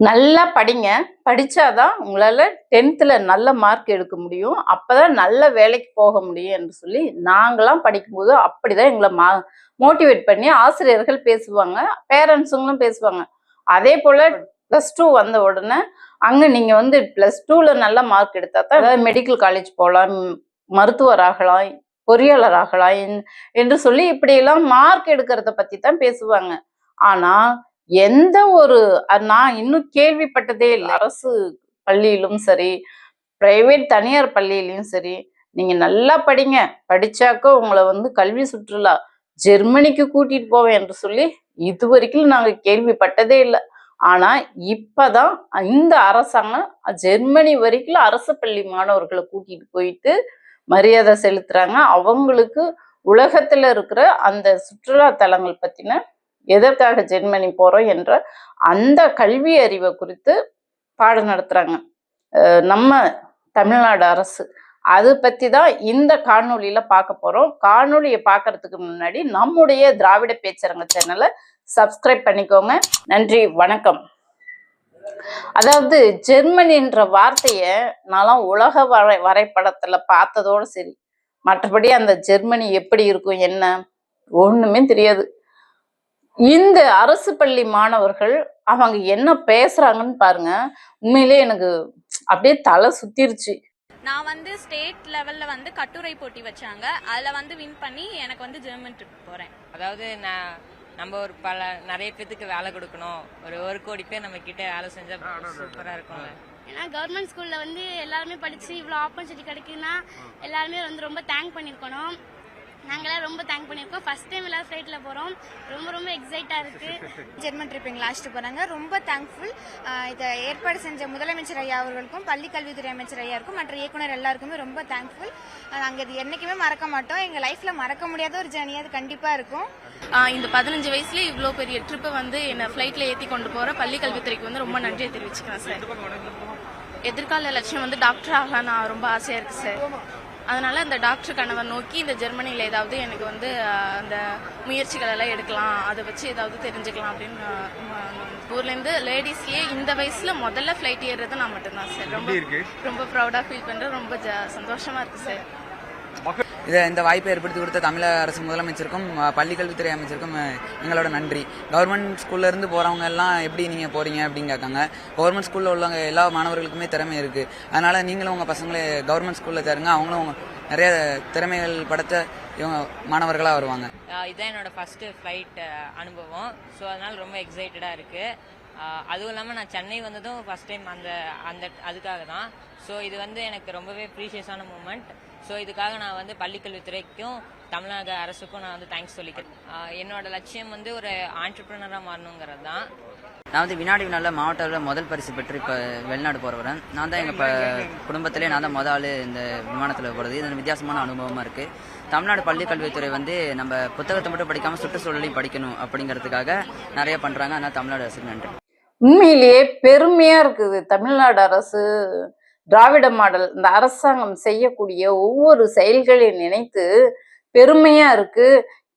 நல்லா படிங்க. படித்தாதான் உங்களால் டென்த்தில் நல்ல மார்க் எடுக்க முடியும். அப்போ தான் நல்ல வேலைக்கு போக முடியும் என்று சொல்லி நாங்களாம் படிக்கும்போது அப்படி தான் எங்களை மா மோட்டிவேட் பண்ணி ஆசிரியர்கள் பேசுவாங்க. பேரண்ட்ஸுங்களும் பேசுவாங்க. அதே போல் ப்ளஸ் டூ வந்த உடனே அங்கே நீங்கள் வந்து ப்ளஸ் டூவில் நல்ல மார்க் எடுத்தா தான் அதாவது மெடிக்கல் காலேஜ் போகலாம் மருத்துவர் ஆகலாம் பொறியாளர் ஆகலாம் என்- என்று சொல்லி இப்படியெல்லாம் மார்க் எடுக்கிறத பற்றி தான் பேசுவாங்க. ஆனால் எந்த ஒரு நான் இன்னும் கேள்விப்பட்டதே இல்லை. அரசு பள்ளியிலும் சரி பிரைவேட் தனியார் பள்ளியிலும் சரி நீங்க நல்லா படிங்க. படிச்சாக்க உங்களை வந்து கல்வி சுற்றுலா ஜெர்மனிக்கு கூட்டிட்டு போவேன் என்று சொல்லி இது வரைக்கும் நாங்கள் கேள்விப்பட்டதே இல்லை. ஆனா இப்பதான் இந்த அரசாங்கம் ஜெர்மனி வரைக்கும் அரசு பள்ளி மாணவர்களை கூட்டிட்டு போயிட்டு மரியாதை செலுத்துறாங்க. அவங்களுக்கு உலகத்துல இருக்கிற அந்த சுற்றுலா தலங்கள் பத்தின எதற்காக ஜெர்மனி போகிறோம் என்ற அந்த கல்வி அறிவை குறித்து பாடம் நடத்துகிறாங்க நம்ம தமிழ்நாடு அரசு. அது பற்றி தான் இந்த காணொலியில் பார்க்க போகிறோம் காணொலியை பார்க்கறதுக்கு முன்னாடி நம்முடைய திராவிட பேச்சரங்க சேனலை சப்ஸ்கிரைப் பண்ணிக்கோங்க. நன்றி வணக்கம். அதாவது ஜெர்மனின்ற வார்த்தையை நான்லாம் உலக வரை வரைபடத்தில் பார்த்ததோட சரி. மற்றபடி அந்த ஜெர்மனி எப்படி இருக்கும் என்ன? ஒன்றுமே தெரியாது. இந்த அரசு பள்ளி மாணவர்கள் அவங்க என்ன பேசுறாங்கன்னு பாருங்க. உண்மையிலே எனக்கு அப்படியே தலை சுத்திருச்சு. நான் வந்து ஸ்டேட் லெவல்ல வந்து கட்டுரை போட்டி வச்சாங்க. அதுல வந்து வின் பண்ணி எனக்கு வந்து ஜெர்மன் ட்ரிப் போறேன். அதாவது நான் நம்ம ஒரு பல நிறைய பேத்துக்கு வேலை கொடுக்கணும். ஒரு ஒரு கோடி பேர் நம்ம கிட்ட வேலை செஞ்சா சூப்பரா இருக்கும்ல. ஏன்னா கவர்மெண்ட் ஸ்கூல்ல வந்து எல்லாருமே படிச்சு இவ்வளோ ஆப்பர்ச்சுனிட்டி கிடைக்குதுன்னா எல்லாருமே வந்து ரொம்ப தேங்க் பண்ணியிருக்கணும் நாங்களாம் ரொம்ப தேங்க் பண்ணியிருக்கோம். ஃபர்ஸ்ட் டைம் எல்லாரும் ஃப்ளைட்டில் போகிறோம் ரொம்ப ரொம்ப எக்ஸைட்டாக இருக்கு. ஜெர்மன் ட்ரிப் எங்களை அழைச்சிட்டு போறாங்க. ரொம்ப தேங்க்ஃபுல் இதை ஏற்பாடு செஞ்ச முதலமைச்சர் ஐயா அவர்களுக்கும் பள்ளி கல்வித்துறை அமைச்சர் ஐயாருக்கும் மற்ற இயக்குனர் எல்லாருக்குமே ரொம்ப தேங்க்ஃபுல் நாங்கள் இது என்னைக்குமே மறக்க மாட்டோம். எங்கள் லைஃப்ல மறக்க முடியாத ஒரு ஜேர்னி அது கண்டிப்பா இருக்கும். இந்த பதினஞ்சு வயசுல இவ்வளோ பெரிய ட்ரிப்பை வந்து என்னை ஃப்ளைட்ல ஏற்றி கொண்டு போற பள்ளி கல்வித்துறைக்கு வந்து ரொம்ப நன்றியை தெரிவிச்சுக்கிறேன் சார் எதிர்கால லட்சியம் வந்து டாக்டர் ஆகலாம் நான் ரொம்ப ஆசையா இருக்கு சார் அதனால இந்த டாக்டர் கனவை நோக்கி இந்த ஜெர்மனியில் ஏதாவது எனக்கு வந்து அந்த முயற்சிகள் எல்லாம் எடுக்கலாம். அதை வச்சு ஏதாவது தெரிஞ்சுக்கலாம் அப்படின்னு ஊர்லேருந்து லேடிஸ்லயே இந்த வயசுல முதல்ல ஃப்ளைட் ஏறுறது நான் மட்டும்தான் சார். ரொம்ப ரொம்ப ப்ரௌடாக ஃபீல் பண்றேன். ரொம்ப ஜ- சந்தோஷமா இருக்கு சார். இதை இந்த வாய்ப்பை ஏற்படுத்தி கொடுத்த தமிழக அரசு முதலமைச்சருக்கும் பள்ளிக்கல்வித்துறை அமைச்சருக்கும் எங்களோட நன்றி. கவர்மெண்ட் ஸ்கூல்ல இருந்து போறவங்க எல்லாம் எப்படி நீங்க போறீங்க அப்படின்னு கேட்காங்க. கவர்மெண்ட் ஸ்கூல்ல உள்ளவங்க எல்லா மாணவர்களுக்குமே திறமை இருக்கு. அதனால நீங்களும் உங்க பசங்களை கவர்மெண்ட் ஸ்கூல்ல தருங்க அவங்களும் நிறைய திறமைகள் படைத்த இவங்க மாணவர்களாக வருவாங்க. இதுதான் என்னோட ஃபர்ஸ்ட் ஃப்ளைட் அனுபவம். ஸோ அதனால ரொம்ப எக்ஸைட்டடாக இருக்கு. அதுவும் இல்லாமல் நான் சென்னை வந்ததும் ஃபர்ஸ்ட் டைம் அந்த அந்த அதுக்காக தான். ஸோ இது வந்து எனக்கு ரொம்பவே ப்ரீஷியஸான மூமெண்ட் ஸோ இதுக்காக நான் வந்து பள்ளிக்கல்வித்துறைக்கும் தமிழக அரசுக்கும் நான் வந்து தேங்க்ஸ் சொல்லிக்கிறேன். என்னோட லட்சியம் வந்து ஒரு ஆண்டர்பிரினராக மாறணுங்கிறது தான் நான் வந்து வினாடி வினால மாவட்ட அளவில் முதல் பரிசு பெற்று இப்போ வெளிநாடு போகிறவரேன் நான் தான் எங்கள் ப குடும்பத்திலே நான் தான் முதல் ஆள் இந்த விமானத்தில் போகிறது இது வித்தியாசமான அனுபவமாக இருக்குது தமிழ்நாடு பள்ளி கல்வித்துறை வந்து நம்ம புத்தகத்தை மட்டும் படிக்காமல் சுற்றுச்சூழலையும் படிக்கணும் அப்படிங்கிறதுக்காக நிறைய பண்ணுறாங்க அதனால் தமிழ்நாடு அரசுக்கு நன்றி. உண்மையிலேயே பெருமையா இருக்குது. தமிழ்நாடு அரசு திராவிட மாடல் இந்த அரசாங்கம் செய்யக்கூடிய ஒவ்வொரு செயல்களையும் நினைத்து பெருமையா இருக்கு.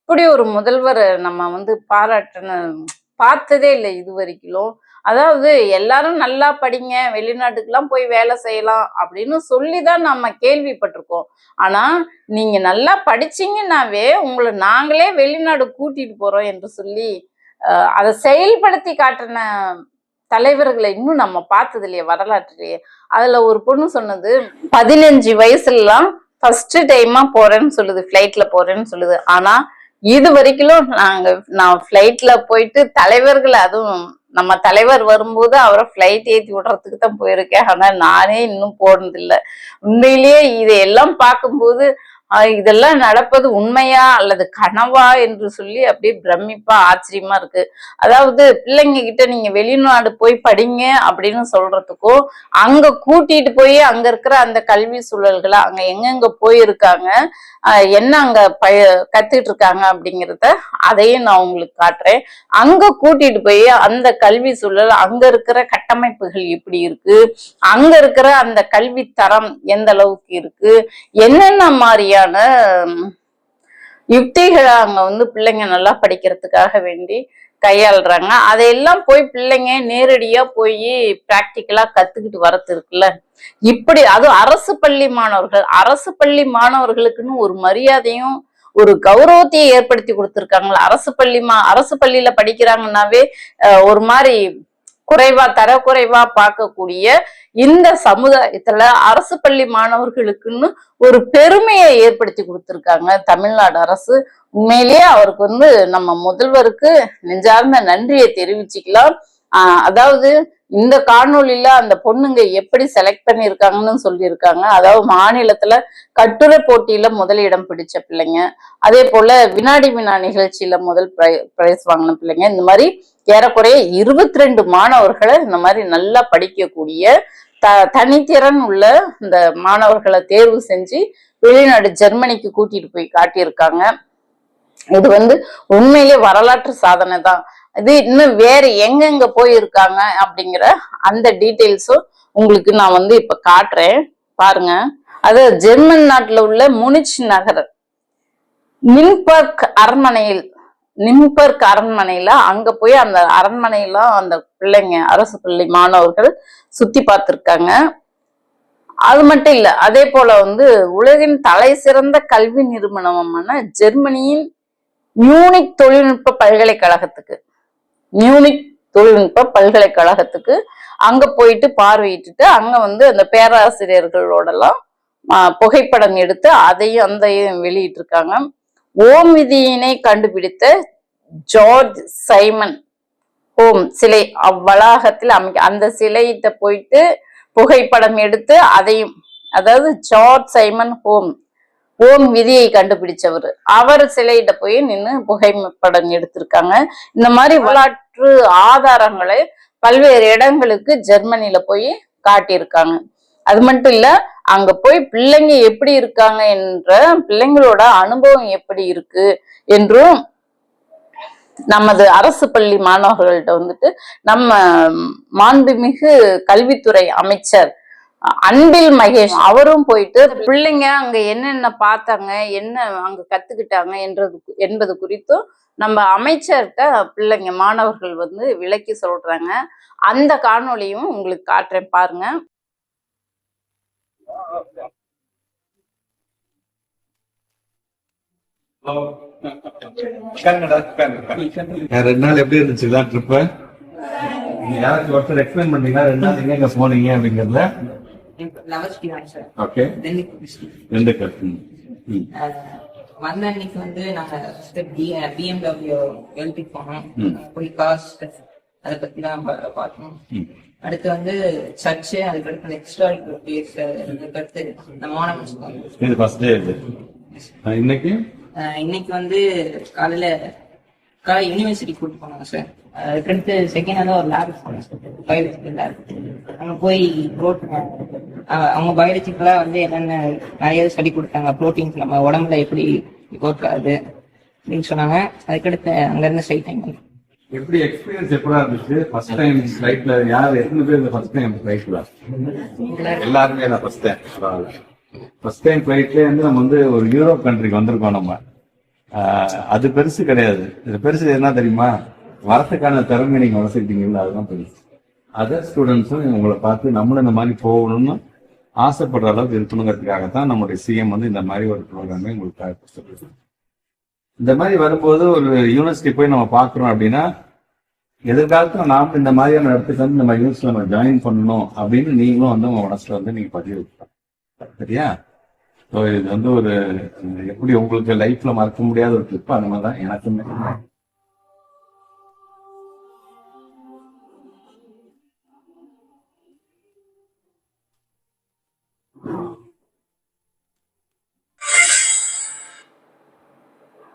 இப்படி ஒரு முதல்வரை நம்ம வந்து பாராட்டின பார்த்ததே இல்லை இது வரைக்கும் அதாவது எல்லாரும் நல்லா படிங்க வெளிநாட்டுக்கெல்லாம் போய் வேலை செய்யலாம் அப்படின்னு சொல்லி தான் நம்ம கேள்விப்பட்டிருக்கோம். ஆனா நீங்க நல்லா படிச்சீங்கன்னாவே உங்களை நாங்களே வெளிநாடு கூட்டிட்டு போறோம் என்று சொல்லி அதை செயல்படுத்தி காட்டின தலைவர்களை இன்னும் நம்ம பார்த்தது இல்லையா வரலாற்றிலேயே. அதுல ஒரு பொண்ணு சொன்னது பதினஞ்சு வயசுலலாம் ஃபர்ஸ்ட் டைமா போறேன்னு சொல்லுது ஃப்ளைட்ல போறேன்னு சொல்லுது. ஆனா இது வரைக்கும் நாங்க நான் ஃப்ளைட்ல போயிட்டு தலைவர்கள் அதுவும் நம்ம தலைவர் வரும்போது அவரை ஃப்ளைட் ஏத்தி விடுறதுக்கு தான் போயிருக்கேன். ஆனா நானே இன்னும் போனதில்லை. உண்மையிலேயே இதையெல்லாம் பார்க்கும்போது இதெல்லாம் நடப்பது உண்மையா அல்லது கனவா என்று சொல்லி அப்படியே பிரமிப்பா ஆச்சரியமா இருக்கு. அதாவது பிள்ளைங்க கிட்ட நீங்க வெளிநாடு போய் படிங்க அப்படின்னு சொல்றதுக்கும் அங்க கூட்டிட்டு போய் அங்க இருக்கிற அந்த கல்வி சூழல்களை அங்க எங்கெங்க போயிருக்காங்க என்ன அங்க பய கத்துக்கிட்டு இருக்காங்க அப்படிங்கிறத அதையும் நான் உங்களுக்கு காட்டுறேன். அங்க கூட்டிட்டு போய் அந்த கல்வி சூழல் அங்க இருக்கிற கட்டமைப்புகள் எப்படி இருக்கு அங்க இருக்கிற அந்த கல்வி தரம் எந்த அளவுக்கு இருக்கு என்னென்ன மாதிரியா மாதிரியான யுக்திகளை அவங்க வந்து பிள்ளைங்க நல்லா படிக்கிறதுக்காக வேண்டி கையாளுறாங்க. அதையெல்லாம் போய் பிள்ளைங்க நேரடியா போய் பிராக்டிக்கலா கத்துக்கிட்டு வரது இருக்குல்ல. இப்படி அதுவும் அரசு பள்ளி மாணவர்கள் அரசு பள்ளி மாணவர்களுக்குன்னு ஒரு மரியாதையும் ஒரு கௌரவத்தையும் ஏற்படுத்தி கொடுத்துருக்காங்களா. அரசு பள்ளி மா அரசு பள்ளியில படிக்கிறாங்கன்னாவே ஒரு மாதிரி குறைவா தரக்குறைவா பார்க்கக்கூடிய இந்த சமுதாயத்துல அரசு பள்ளி மாணவர்களுக்குன்னு ஒரு பெருமையை ஏற்படுத்தி கொடுத்துருக்காங்க. தமிழ்நாடு அரசு உண்மையிலேயே அவருக்கு வந்து நம்ம முதல்வருக்கு நெஞ்சார்ந்த நன்றியை தெரிவிச்சுக்கலாம். ஆஹ் அதாவது இந்த காணொலியில அந்த பொண்ணுங்க எப்படி செலக்ட் பண்ணியிருக்காங்கன்னு சொல்லியிருக்காங்க. அதாவது மாநிலத்துல கட்டுரை போட்டியில முதலிடம் பிடிச்ச பிள்ளைங்க. அதே போல வினாடி வினா நிகழ்ச்சியில முதல் பிரைஸ் வாங்கின பிள்ளைங்க. இந்த மாதிரி ஏறக்குறைய இருபத்தி ரெண்டு மாணவர்களை இந்த மாதிரி நல்லா படிக்கக்கூடிய த தனித்திறன் உள்ள இந்த மாணவர்களை தேர்வு செஞ்சு வெளிநாடு ஜெர்மனிக்கு கூட்டிட்டு போய் காட்டியிருக்காங்க. இது வந்து உண்மையிலே வரலாற்று சாதனை தான் இது இன்னும் வேற எங்கெங்க போயிருக்காங்க அப்படிங்கிற அந்த டீட்டெயில்ஸும் உங்களுக்கு நான் வந்து இப்ப காட்டுறேன். பாருங்க. அது ஜெர்மன் நாட்டுல உள்ள முனிச் நகர். நின்பர்க் அரண்மனையில் நிம்பர்க் அரண்மனையில அங்க போய் அந்த அரண்மனையில அந்த பிள்ளைங்க அரசு பள்ளி மாணவர்கள் சுத்தி பார்த்திருக்காங்க. அது மட்டும் இல்ல அதே போல வந்து உலகின் தலை சிறந்த கல்வி நிறுவனமான ஜெர்மனியின் மியூனிக் தொழில்நுட்ப பல்கலைக்கழகத்துக்கு. மியூனிக் தொழில்நுட்ப பல்கலைக்கழகத்துக்கு அங்க போயிட்டு பார்வையிட்டுட்டு அங்க வந்து அந்த பேராசிரியர்களோடலாம் புகைப்படம் எடுத்து அதையும் அதையும் வெளியிட்டிருக்காங்க. ஓம் விதியினை கண்டுபிடித்த ஜார்ஜ் சைமன் ஓம் சிலை அவ்வளாகத்தில் அமைக்க அந்த சிலையிட்ட போயிட்டு புகைப்படம் எடுத்து அதையும் அதாவது ஜார்ஜ் சைமன் ஹோம் ஓம் விதியை கண்டுபிடிச்சவர். அவர் சிலையிட்ட போய் நின்று புகைப்படம் எடுத்திருக்காங்க. இந்த மாதிரி வரலாற்று ஆதாரங்களை பல்வேறு இடங்களுக்கு ஜெர்மனில போய் காட்டியிருக்காங்க. அது மட்டும் இல்ல அங்க போய் பிள்ளைங்க எப்படி இருக்காங்க என்ற பிள்ளைங்களோட அனுபவம் எப்படி இருக்கு என்றும் நமது அரசு பள்ளி மாணவர்கள்ட்ட வந்துட்டு நம்ம மாண்புமிகு கல்வித்துறை அமைச்சர் அன்பில் மகேஷ் அவரும் போயிட்டு பிள்ளைங்க அங்க என்னென்ன பார்த்தாங்க என்ன அங்க கத்துக்கிட்டாங்க என்றது என்பது குறித்தும் நம்ம அமைச்சர்கிட்ட பிள்ளைங்க மாணவர்கள் வந்து விளக்கி சொல்றாங்க. அந்த காணொளியும் உங்களுக்கு காட்டுறேன் பாருங்க. ரெண்டு நாள் எப்படி இருந்துச்சு இதான் ட்ரிப்பு யாராச்சும் ஒருத்தர் எக்ஸ்பிளைன் பண்ணீங்களா ரெண்டு நாள் எங்க எங்க போனீங்க அப்படிங்கறத ஓகே. திண்டுக்கல் ம். ம். வந்த அன்னைக்கு வந்து நாங்க பிஎம்டபிள்யூ எழுதி போனோம். போய் காஸ்ட் அதை பத்தி தான் பார்த்தோம். அடுத்து வந்து சர்ச்சு அதுக்கடுத்து ஹிஸ்டாரிக்கல் பிளேஸ் அதுக்கடுத்து நம்ம மாணவன் இது ஃபர்ஸ்ட் டே இது. அஹ் இன்னைக்கு? இன்னைக்கு வந்து காலையில காலை யூனிவர்சிட்டி கூட்டு போனாங்க சார். அதுக்கடுத்து செகண்ட் ஹேண்டா ஒரு லேப் பயாலஜிக்கல் லேப் அங்க போய் ப்ரோட்டீன் அவங்க பயாலஜிக்கலாக வந்து என்னென்ன நிறைய சொல்லி கொடுத்தாங்க. ப்ரோட்டீன்ஸ் நம்ம உடம்புல எப்படி ஒர்க் ஆகுது அப்படின்னு சொன்னாங்க. அதுக்கடுத்து அங்க இருந்து ஸ்ட்ரைட் டைம் எப்படி எக்ஸ்பீரியன்ஸ் எப்படா இருந்துச்சு? ஃபர்ஸ்ட் டைம் ஃப்ளைட்ல யார் எத்தனை பேர் ஃபர்ஸ்ட் டைம் ஃப்ளைட்ல எல்லாருமே நான் ஃபர்ஸ்ட் டைம் ஃபர்ஸ்ட் டைம் ஃப்ளைட்ல வந்து நம்ம வந்து ஒரு யூரோப் கண்ட்ரிக்கு வந்திருக்கோம் நம்ம. ஆஹ் அது பெருசு கிடையாது. இது பெருசு என்ன தெரியுமா? வரத்துக்கான திறமை நீங்க வளர்த்துக்கிட்டீங்கல்ல அதுதான் பெரிய அதர் ஸ்டூடெண்ட்ஸும் உங்களை பார்த்து நம்மளும் இந்த மாதிரி போகணும்னு ஆசைப்படுற அளவுக்கு இருக்கணுங்கிறதுக்காக தான் நம்முடைய சிஎம் வந்து இந்த மாதிரி ஒரு ப்ரோக்ராமே உங்களுக்கு இந்த மாதிரி வரும்போது ஒரு யூனிவர்சிட்டி போய் நம்ம பார்க்குறோம் அப்படின்னா எதிர்காலத்தில் நாம இந்த மாதிரியான இடத்துக்கு வந்து நம்ம யூனிவர்சிட்டி நம்ம ஜாயின் பண்ணணும் அப்படின்னு நீங்களும் வந்து உங்கள் மனசில் வந்து நீங்கள் பதிவு வைக்கலாம் சரியா? ஸோ இது வந்து ஒரு எப்படி உங்களுக்கு லைஃப்பில் மறக்க முடியாத ஒரு ட்ரிப் அந்த மாதிரி தான் எனக்குமே.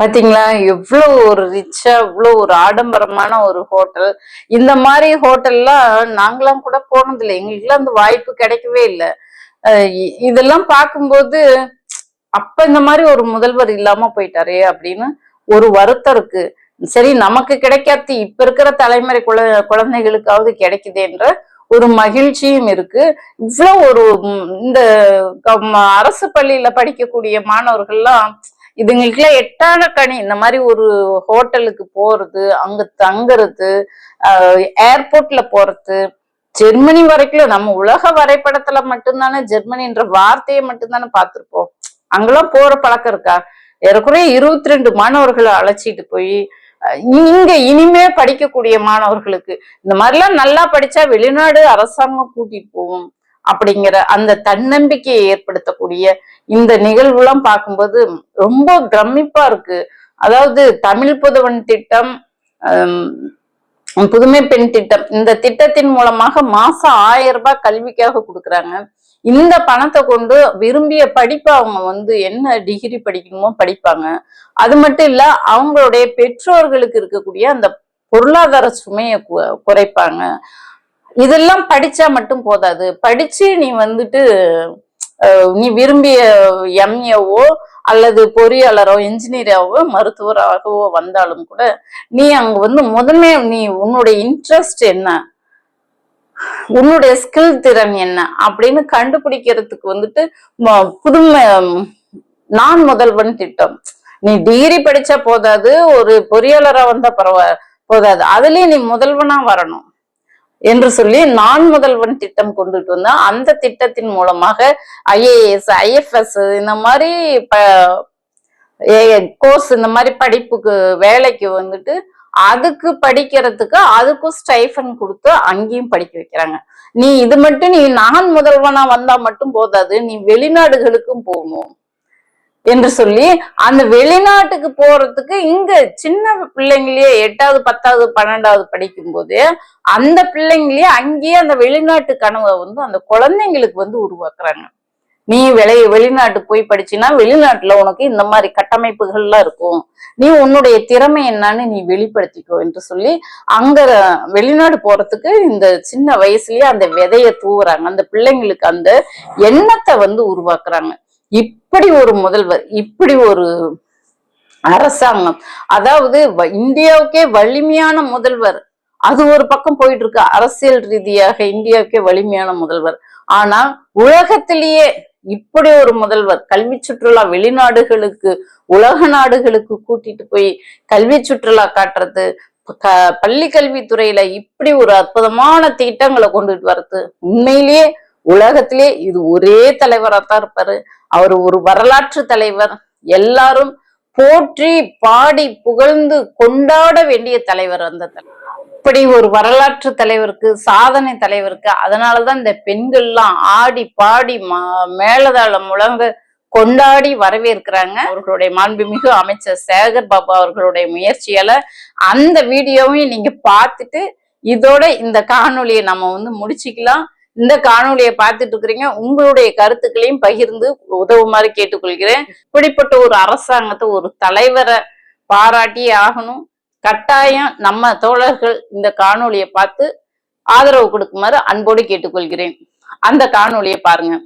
பாத்தீங்களா? எவ்வளோ ஒரு ரிச்சா இவ்வளோ ஒரு ஆடம்பரமான ஒரு ஹோட்டல் இந்த மாதிரி ஹோட்டல்லாம் நாங்களாம் கூட போனதில்லை. எங்களுக்குலாம் அந்த வாய்ப்பு கிடைக்கவே இல்லை. இதெல்லாம் பார்க்கும்போது அப்ப இந்த மாதிரி ஒரு முதல்வர் இல்லாம போயிட்டாரே அப்படின்னு ஒரு வருத்தம் இருக்கு. சரி நமக்கு கிடைக்காது இப்ப இருக்கிற தலைமுறை குழ குழந்தைகளுக்காவது கிடைக்குதுன்ற ஒரு மகிழ்ச்சியும் இருக்கு. இவ்வளவு ஒரு இந்த க- ம- அரசு பள்ளியில படிக்கக்கூடிய மாணவர்கள்லாம் இதுங்களுக்குலாம் எட்டான கணி இந்த மாதிரி ஒரு ஹோட்டலுக்கு போறது அங்க தங்குறது ஏர்போர்ட்ல போறது. ஜெர்மனி வரைக்கும் நம்ம உலக வரைபடத்துல மட்டும்தானே ஜெர்மனின்ற வார்த்தையை மட்டும்தானே பார்த்திருப்போம். அங்கெல்லாம் போற பழக்கம் இருக்கா? ஏறக்குறைய இருபத்தி ரெண்டு மாணவர்களை அழைச்சிட்டு போய் இங்க இனிமே படிக்கக்கூடிய மாணவர்களுக்கு இந்த மாதிரிலாம் நல்லா படிச்சா வெளிநாடு அரசாங்கம் கூட்டிட்டு போகும். அப்படிங்கிற அந்த தன்னம்பிக்கையை ஏற்படுத்தக்கூடிய இந்த நிகழ்வுலாம் பார்க்கும்போது ரொம்ப பிரமிப்பா இருக்கு. அதாவது தமிழ் புதவன் திட்டம் புதுமை பெண் திட்டம் இந்த திட்டத்தின் மூலமாக மாசம் ஆயிரம் ரூபாய் கல்விக்காக கொடுக்குறாங்க. இந்த பணத்தை கொண்டு விரும்பிய படிப்பை அவங்க வந்து என்ன டிகிரி படிக்கணுமோ படிப்பாங்க. அது மட்டும் இல்ல அவங்களுடைய பெற்றோர்களுக்கு இருக்கக்கூடிய அந்த பொருளாதார சுமையை குறைப்பாங்க. இதெல்லாம் படிச்சா மட்டும் போதாது. படிச்சு நீ வந்துட்டு நீ விரும்பிய எம்ஏவோ அல்லது பொறியாளரோ இன்ஜினியராகவோ மருத்துவராகவோ வந்தாலும் கூட நீ அங்க வந்து முதன்மை நீ உன்னுடைய இன்ட்ரெஸ்ட் என்ன? உன்னுடைய ஸ்கில் திறன் என்ன? அப்படின்னு கண்டுபிடிக்கிறதுக்கு வந்துட்டு புதுமை நான் முதல்வன் திட்டம். நீ டிகிரி படிச்சா போதாது ஒரு பொறியாளரா வந்தா பரவ போதாது. அதுலயும் நீ முதல்வனா வரணும். என்று சொல்லி நான் முதல்வன் திட்டம் கொண்டுட்டு வந்தா அந்த திட்டத்தின் மூலமாக ஐஏஎஸ் ஐஎஃப்எஸ் இந்த மாதிரி கோர்ஸ் இந்த மாதிரி படிப்புக்கு வேலைக்கு வந்துட்டு அதுக்கு படிக்கிறதுக்கு அதுக்கும் ஸ்டைஃபன் கொடுத்து அங்கேயும் படிக்க வைக்கிறாங்க. நீ இது மட்டும் நீ நான் முதல்வனா வந்தா மட்டும் போதாது. நீ வெளிநாடுகளுக்கும் போகணும். என்று சொல்லி அந்த வெளிநாட்டுக்கு போறதுக்கு இங்க சின்ன பிள்ளைங்களையே எட்டாவது பத்தாவது பன்னெண்டாவது படிக்கும் போது அந்த பிள்ளைங்களையே அங்கேயே அந்த வெளிநாட்டு கனவை வந்து அந்த குழந்தைங்களுக்கு வந்து உருவாக்குறாங்க. நீ வெளி வெளிநாட்டு போய் படிச்சினா வெளிநாட்டுல உனக்கு இந்த மாதிரி கட்டமைப்புகள்லாம் இருக்கும். நீ உன்னுடைய திறமை என்னன்னு நீ வெளிப்படுத்திக்கோ என்று சொல்லி அங்க வெளிநாடு போறதுக்கு இந்த சின்ன வயசுலயே அந்த விதைய தூவுறாங்க. அந்த பிள்ளைங்களுக்கு அந்த எண்ணத்தை வந்து உருவாக்குறாங்க. இப்படி ஒரு முதல்வர் இப்படி ஒரு அரசாங்கம். அதாவது வ- இந்தியாவுக்கே வலிமையான முதல்வர். அது ஒரு பக்கம் போயிட்டு இருக்கு அரசியல் ரீதியாக இந்தியாவுக்கே வலிமையான முதல்வர். ஆனா உலகத்திலேயே இப்படி ஒரு முதல்வர் கல்வி சுற்றுலா வெளிநாடுகளுக்கு உலக நாடுகளுக்கு கூட்டிட்டு போய் கல்வி சுற்றுலா காட்டுறது க- பள்ளி கல்வித்துறையில இப்படி ஒரு அற்புதமான திட்டங்களை கொண்டுட்டு வர்றது உண்மையிலேயே உலகத்திலே இது ஒரே தலைவராக தான் இருப்பாரு. அவர் ஒரு வரலாற்று தலைவர். எல்லாரும் போற்றி பாடி புகழ்ந்து கொண்டாட வேண்டிய தலைவர் அந்த தலைவர் இப்படி ஒரு வரலாற்று தலைவருக்கு சாதனை தலைவருக்கு அதனாலதான் இந்த பெண்கள்லாம் ஆடி பாடி மேலதாளம் முழங்க கொண்டாடி வரவேற்கிறாங்க. அவர்களுடைய மாண்புமிகு அமைச்சர் சேகர் பாபு அவர்களுடைய முயற்சியால அந்த வீடியோவையும் நீங்க பார்த்துட்டு இதோட இந்த காணொலியை நம்ம வந்து முடிச்சுக்கலாம். இந்த காணொலியை பார்த்துட்டு இருக்கிறீங்க. உங்களுடைய கருத்துக்களையும் பகிர்ந்து உதவுமாறு கேட்டுக்கொள்கிறேன். இப்படிப்பட்ட ஒரு அரசாங்கத்தை ஒரு தலைவரை பாராட்டியே ஆகணும். கட்டாயம் நம்ம தோழர்கள் இந்த காணொலியை பார்த்து ஆதரவு கொடுக்குமாறு அன்போடு கேட்டுக்கொள்கிறேன். அந்த காணொலியை பாருங்க.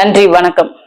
நன்றி வணக்கம்.